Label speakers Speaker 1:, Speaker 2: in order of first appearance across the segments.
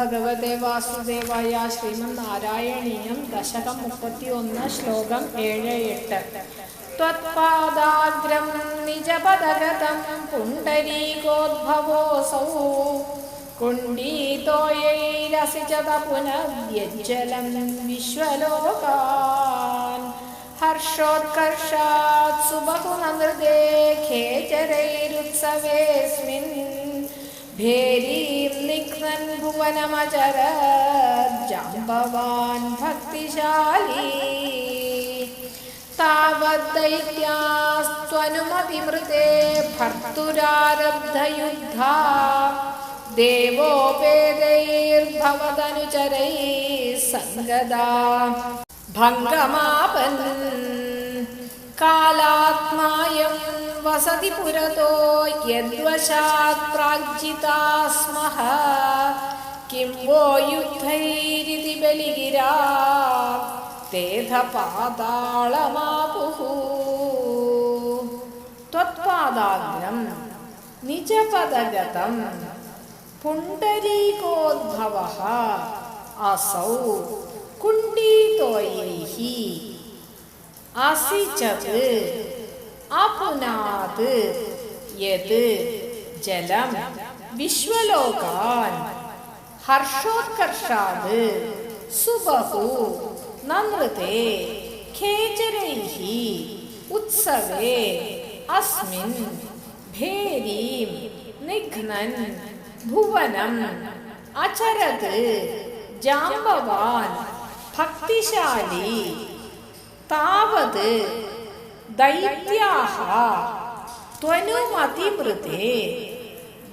Speaker 1: ഭഗവതേ വാസുദേവായ ശ്രീമന്നാരായണീയം ദശകം മുപ്പത്തി ഒന്ന് ശ്ലോകം ഏഴ് എട്ട് त्वत्पादाग्रं निजपदगतं पुण्डरीकोद्भवोऽसौ कुण्डीतोयैरसि च पुनर्यज्जलं विश्वलोकान् हर्षोत्कर्षात् सुबहुनमृदे खेचरैरुत्सवेऽस्मिन् भेरीं निघ्नन् भुवनमचरज्जाम्बवान् भक्तिशाली। तावद्दैत्यास्त्वनुमतिमृते भर्तुरारब्धयुद्धा। देवोपेदैर्भवदनुचरैः सङ्गदा भङ्गमापन् कालात्मायं वसति पुरतो यद्वशात् प्रार्जिता स्मः किं वो युद्धैरिति बलिगिरा तेध पाताळमापुः त्वत्पादाग्रं निजपदगतं पुण्डरीकोद्भवः असौ कुण्डीतोयैः असि अपुनात् यत् जलं विश्वलोकान् हर्षोत्कर्षात् सुबहु नमृते खेचरैः उत्सवे अस्मिन् भेरीं निघ्नन् भुवनम् अचरत् जाम्बवान् भक्तिशाली तावत् दैत्याः त्वनुमतिमृते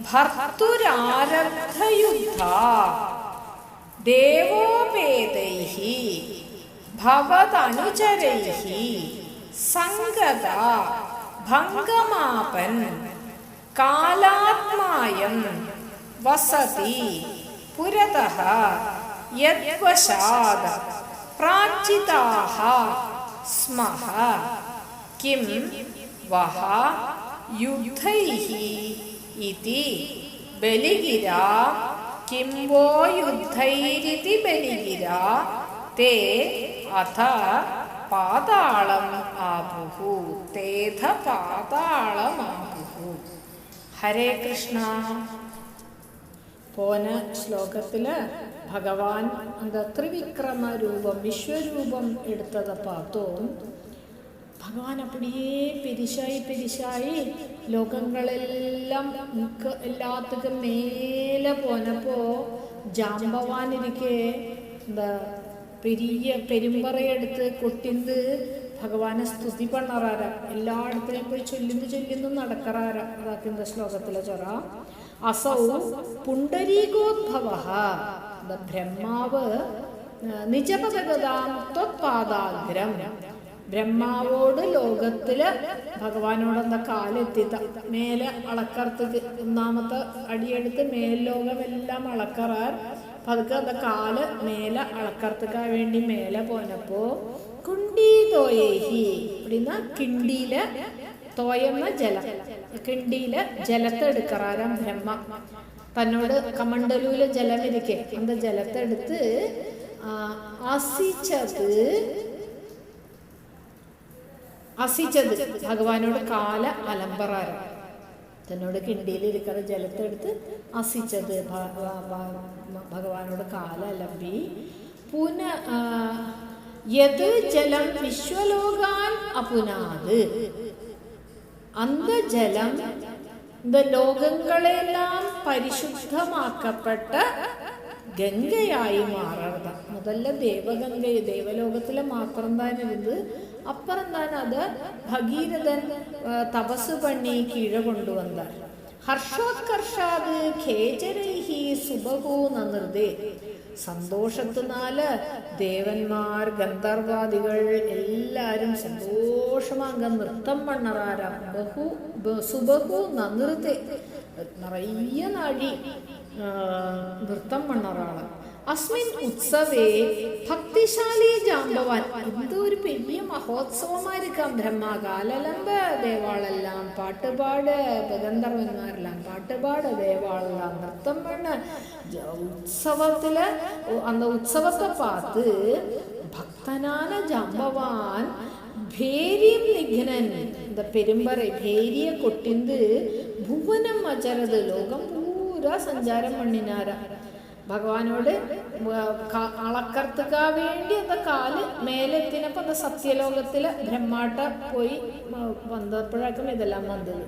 Speaker 1: भर्तुरारब्धयुद्धा देवोपेदैः भवदनुचरैः सङ्गदा भङ्गमापन् कालात्मायं वसति पुरतः यद्वशाद् प्राचिताः स्मः കിം വഹ യുദ്ധൈഹി ഇതി ബലിഗിര കിം വോ യുദ്ധൈരിതി ബലിഗിര തേ അഥ പാതാളം ആപുഹു തേധ പാതാളമാപുഹു ഹരേ കൃഷ്ണ പോന ശ്ലോകത്തിൽ ഭഗവാൻ അങ്ക ത്രിവിക്രമ രൂപം വിശ്വരൂപം എടുത്തത് പാത്തും ഭഗവാൻ അപ്പടിയേ പെരിശായി പെരിശായി ലോകങ്ങളെല്ലാം മിക്ക എല്ലാത്തുക്കും മേലെ പോനപ്പോ ജാമ്പവാനിരിക്കെ എന്താ പെരിയ പെരുമ്പറയെടുത്ത് കൊട്ടിന്ത് ഭഗവാനെ സ്തുതി പണറാര. എല്ലായിടത്തിലും പോയി ചൊല്ലിന്ന് ചൊല്ലിന്ന് നടക്കറാര. അതാക്കുന്ന ശ്ലോകത്തിലെ ചൊറ? അസൗ പുണ്ടരീകോദ്ഭവ ബ്രഹ്മാവ് നിജപദഗതാം ത്വത്പാദാഗ്രം. ബ്രഹ്മാവോട് ലോകത്തിൽ ഭഗവാനോട് എന്താ കാലെത്തി മേലെ അളക്കറത്ത് ഒന്നാമത്തെ അടിയെടുത്ത് മേൽലോകമെല്ലാം അളക്കറാർ. പതുക്കെ എന്താ കാൽ മേലെ അളക്കർത്തുക്കാൻ വേണ്ടി മേലെ പോനപ്പോ കുണ്ടി തോയേഹി അപ്പിന്ന കിണ്ടിയിൽ തോയെന്ന ജലം. കിണ്ടിയിൽ ജലത്തെടുക്കറാരാം ബ്രഹ്മ. തന്നോട് കമണ്ടലൂല ജലം ഇരിക്കെ. അന്ത ജലത്തെടുത്ത് എടുത്ത് അസിച്ചത് അസിച്ചത്. ഭഗവാനോട് കാല അലമ്പറാരം തന്നോട് കിണ്ടിയിൽ ഇരിക്കുന്ന ജലത്തെടുത്ത് അസിച്ചത്. ഭഗവാനോട് കാല അലമ്പി. പുന യത് ജലം വിശ്വലോകാൻ അപുനാത്. അന്തജലം ലോകങ്ങളെല്ലാം പരിശുദ്ധമാക്കപ്പെട്ട ഗംഗയായി മാറണം അതല്ല ദേവഗംഗ ദേവലോകത്തിലെ മാത്രം തന്നെ ഇത് അപ്പുറം തന്നെ അത് ഭഗീരഥൻ തപസ് പണി കീഴ കൊണ്ടുവന്ന ഹർഷോത്കർഷാത് ഖേചരൈഹി സുബഹോ നൃതേ സന്തോഷത്തിനാല് ദേവന്മാർ ഗന്ധർവാദികൾ എല്ലാരും സന്തോഷമാങ്ക നൃത്തം പണ്ണറാരാം ബഹു സുബഹു നൃത്തെ നിറയെ നാഴി നൃത്തം പണ്ണറാണ് അസ്മിൻ ഉത്സവേ ഭക്തി ശക്തിശാലി ജാമ്പവാൻ. എന്തോ ഒരു പെരിയ മഹോത്സവമായിരിക്കാം ബ്രഹ്മകാലലമ്പ ദേവാളെല്ലാം പാട്ടുപാട് ഗന്ധർവന്മാരെല്ലാം പാട്ടുപാട് ദേവാളെല്ലാം നൃത്തം പെണ്ണ്. ഉത്സവത്തിൽ അന്ന് ഉത്സവത്തെ പാത്ത് ഭക്തനാന ജാമ്പവാൻ ഭേരിയം നിഘ്നൻ. എന്താ പെരുമ്പറ ഭേരിയ കൊട്ടിന്ത് ഭുവനം അചരത്. ലോകം പൂരാ സഞ്ചാരം பண்ணினாரா ഭഗവാനോട് അളക്കർത്തുക വേണ്ടി അത് കാൽ മേലെത്തിനപ്പോൾ അത് സത്യലോകത്തിൽ ബ്രഹ്മാട്ട പോയി വന്നപ്പോഴേക്കും ഇതെല്ലാം വന്നത്.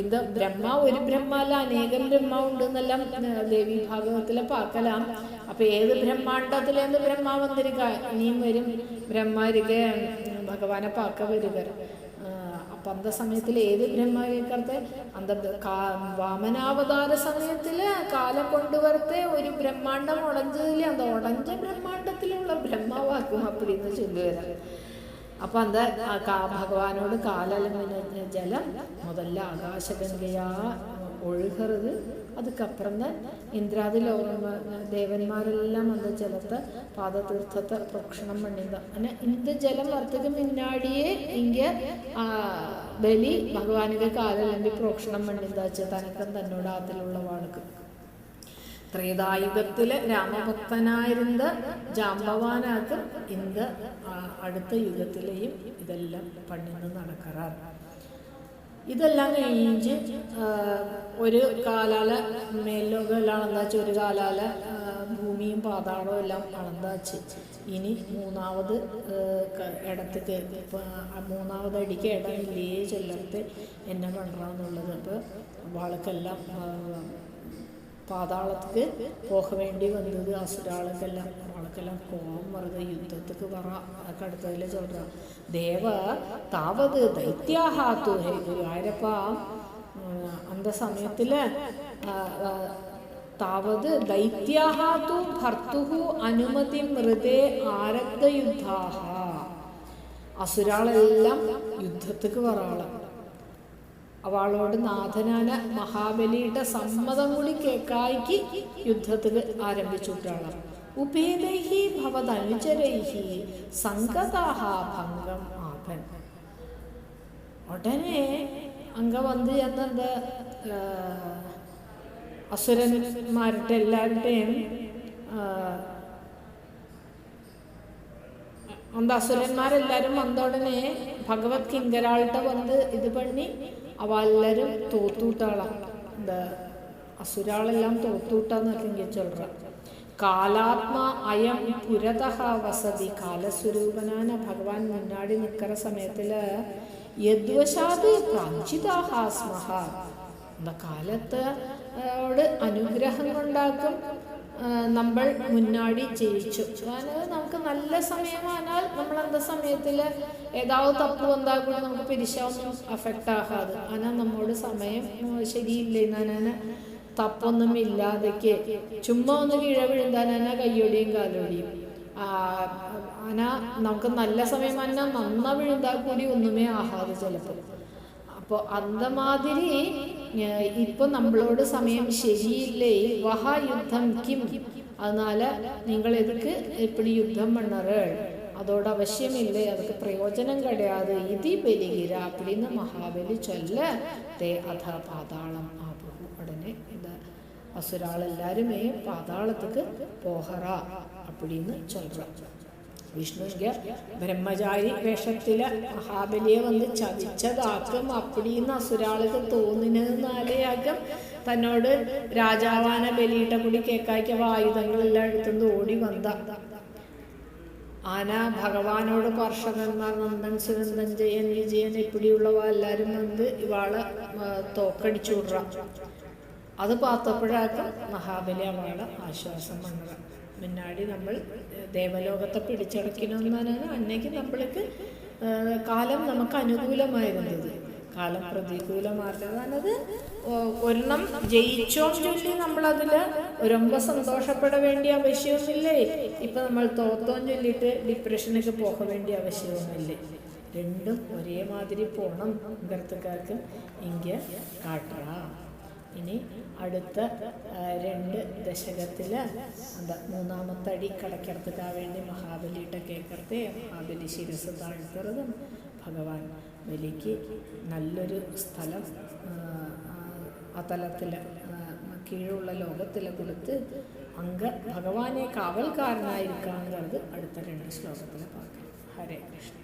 Speaker 1: ഇത് ബ്രഹ്മ ഒരു ബ്രഹ്മല്ല അനേകം ബ്രഹ്മ ഉണ്ടെന്നെല്ലാം ദേവി ഭാഗവത്തിലെ പാക്കലാം അപ്പൊ ഏത് ബ്രഹ്മാണ്ടത്തിലേന്ന് ബ്രഹ്മ വന്നിരിക്ക ഇനിയും വരും. ബ്രഹ്മ ഇരിക്കെ ഭഗവാനെ പാക്ക വരിക. അപ്പൊ അന്ത സമയത്തിൽ ഏത് ബ്രഹ്മവിക്കർത്തെ അന്ത വാമനാവതാര സമയത്തിൽ കാലം കൊണ്ടുവരത്തെ ഒരു ബ്രഹ്മാണ്ടം ഉടഞ്ഞതിൽ അന്ത ഉടഞ്ഞ ബ്രഹ്മാണ്ടത്തിലുള്ള ബ്രഹ്മാവാക്കും അപ്പടിന്ന് ചൊല്ലുവരാം അപ്പൊ അന്ത ഭഗവാനോട് കാലലമിന ജലം മുതല്ല ആകാശഗംഗയാ ഒഴുകരുത്. അതുക്കപ്പുറം ഇന്ദ്രാദി ലോകം ദേവന്മാരെല്ലാം അന്ത ജലത്ത് പാദതീർത്ഥത്തെ പ്രക്ഷണം പണിത്. അങ്ങനെ ഇന്ത് ജലം വർത്തക്ക് മുന്നാടിയേ ഇങ്ങനെ ബലി ഭഗവാനുടെ കാലല്ലെങ്കിൽ പ്രോക്ഷണം പണിതാച്ച് തനക്കം തന്നോട് അതിലുള്ള വാൾക്ക് ത്രേതായുഗത്തിലെ രാമഭക്തനായിരുന്ന ജാമ്പവാനാക്ക് ഇന്ത് അടുത്ത യുഗത്തിലെയും ഇതെല്ലാം പണിന്ന് നടക്കാറ് ഇതെല്ലാം കഴിഞ്ഞ് ഒരു കാലാല മേലോകം അളന്താച്ച് ഒരു കാലാല ഭൂമിയും പാതാളവും എല്ലാം അളന്താച്ച് ഇനി മൂന്നാമത് ഇടത്തേക്ക് മൂന്നാമത് അടിക്ക് ഇടമില്ലേ ചെല്ലത്ത് എന്നെ പണ്ടാന്നുള്ളത് അപ്പോൾ വാൾക്കെല്ലാം പാതാളത്തേക്ക് പോക വേണ്ടി വന്നത് അസുരാളക്കെല്ലാം അവൾക്കെല്ലാം കോപം വെറുതെ യുദ്ധത്തിക്ക് പറ അതൊക്കെ അടുത്തതിൽ ചൊല്ല ദേവ താവത് ദൈത്യാഹാത്തു ഹേ ഗുരുവായൂരപ്പ അന്ത സമയത്തിൽ താവത് ദൈത്യാഹാത്തു ഭർത്തുഹു അനുമതി മൃതേ ആരബ്ധയുദ്ധാഹ. അസുരാളെല്ലാം യുദ്ധത്തിക്ക് പറകള അവളോട് നാഥനാന മഹാബലിയുടെ സമ്മതം കൂടി കേക്കായിക്ക് യുദ്ധത്തിൽ ആരംഭിച്ചുവിട്ടാളാണ് ഉപേതൈഹി ഭവതനുചരൈഹി സംഗതാഹ ഭംഗം ആപൻ ഉടനെ അങ്ങ് വന്ന് ചെന്നത് അസുരന്മാരുടെ എല്ലാവരുടെയും അന്ത അസുരന്മാരെല്ലാവരും വന്നോടനെ ഭഗവത് കിങ്കരാളിട്ട് വന്ന് ഇത് പണി അവ എല്ലാവരും തോത്തൂട്ടാളാണ് എന്താ അസുരാളെല്ലാം തോത്തൂട്ടാന്നൊക്കെ ഇങ്ങനെ ചൊല്ലുക. കാലാത്മാ അയം പുരതഹ വസതി കാലസ്വരൂപനാണ് ഭഗവാൻ മുന്നാടി നിൽക്കുന്ന സമയത്തിൽ യദ്വശാത് പ്രാഞ്ചിതാഹാസ്മഹ സ്മഹ. എന്ന അനുഗ്രഹം കൊണ്ടാക്കും. നമ്മൾ മുന്നാടി ജയിച്ചു. അതായത് നമുക്ക് നല്ല സമയമാനാൽ നമ്മൾ എന്ത സമയത്തിൽ ഏതാവും തപ്പ് എന്താകും നമുക്ക് പിരിശാവും അഫക്റ്റ് ആകാതെ. ആനാ നമ്മളോട് സമയം ശരിയില്ല എന്നാണ് തപ്പൊന്നും ഇല്ലാതൊക്കെ ചുമ്മാ ഒന്ന് കീഴ വിഴുന്താനാ കയ്യോടിയും കാലോടിയും ആ, ആന നമുക്ക് നല്ല സമയം വന്നാൽ നന്ന വിഴുന്താൽ കൂടി ഒന്നുമേ ആഹാതെ ചിലപ്പോൾ അപ്പോൾ அந்த மாதிரி ഏഹ്, ഇപ്പൊ നമ്മളോട് സമയം ശരിയില്ലേ വഹ യുദ്ധം കിം அதனால നിങ്ങൾ എതുക്ക് எப்படி யுத்தம் பண்ணறள் அதோட அவசியம் இல்லை அதுக்கு பிரயோஜனம் கிடையாது இது பெருகிற அப்படின்னு மகாபலி சொல்ல தே அத பாதாளம் ஆபகு உடனே இந்த அசுராள் எல்லாருமே பாதாளத்துக்கு போகிறா அப்படின்னு சொல்றான் വിഷ്ണുവിന്റെ ബ്രഹ്മചാരി വേഷത്തില് മഹാബലിയെ വന്ന് ചതിച്ചതാക്കും അപ്പടിന്ന് അസുരാൾക്ക് തോന്നുന്നതിനാലെയാക്കും തന്നോട് രാജാവാന ബലിയിട്ട കൂടി കേക്കായ്ക്ക് ആയുധങ്ങളെല്ലാം എടുത്തുകൊണ്ട് ഓടി വന്ന ആന ഭഗവാനോട് പാർഷകന്മാർ നന്ദൻ സുനന്ദൻ ജയൻ വിജയൻ ഇപ്പിടിയുള്ളവ എല്ലാവരും വന്ന് ഇവാളെ ആ, തോക്കടിച്ചു വിടുക അത് പാത്തപ്പോഴാക്കും മഹാബലിയമാണ് ആശ്വാസം വന്നത്. മുന്നാടി നമ്മൾ ദേവലോകത്തെ പിടിച്ചടക്കണമെന്നാണ് അന്നേക്ക് നമ്മൾക്ക് കാലം നമുക്ക് അനുകൂലമായിരുന്നത്. കാലം പ്രതികൂലമാർന്നത് ഒരെണ്ണം ജയിച്ചോ ചൊല്ലി നമ്മളതിൽ രൊമ്പ സന്തോഷപ്പെട വേണ്ടിയ ആവശ്യമൊന്നുമില്ലേ ഇപ്പം നമ്മൾ തോത്തോ ചൊല്ലിയിട്ട് ഡിപ്രഷനൊക്കെ പോക വേണ്ടിയ ആവശ്യമൊന്നുമില്ലേ രണ്ടും ഒരേമാതിരി പോകണം ഇങ്ങനത്തെക്കാർക്ക് ഇങ്ങനെ കാട്ടണം ഇനി അടുത്ത രണ്ട് ദശകത്തിൽ എന്താ മൂന്നാമത്തെ അടി കടക്കിടത്തിക്കാൻ വേണ്ടി മഹാബലിയുടെ കേക്കർത്തെ മഹാബലി ശിരസ് താഴ്ത്തറതും ഭഗവാൻ ബലിക്ക് നല്ലൊരു സ്ഥലം ആ തലത്തിൽ കീഴുള്ള ലോകത്തിൽ കൊടുത്ത് അങ്ക ഭഗവാനെ കാവൽക്കാരനായിരിക്കാന്നുള്ളത് അടുത്ത രണ്ട് ശ്ലോകത്തിൽ പറഞ്ഞു ഹരേ കൃഷ്ണ.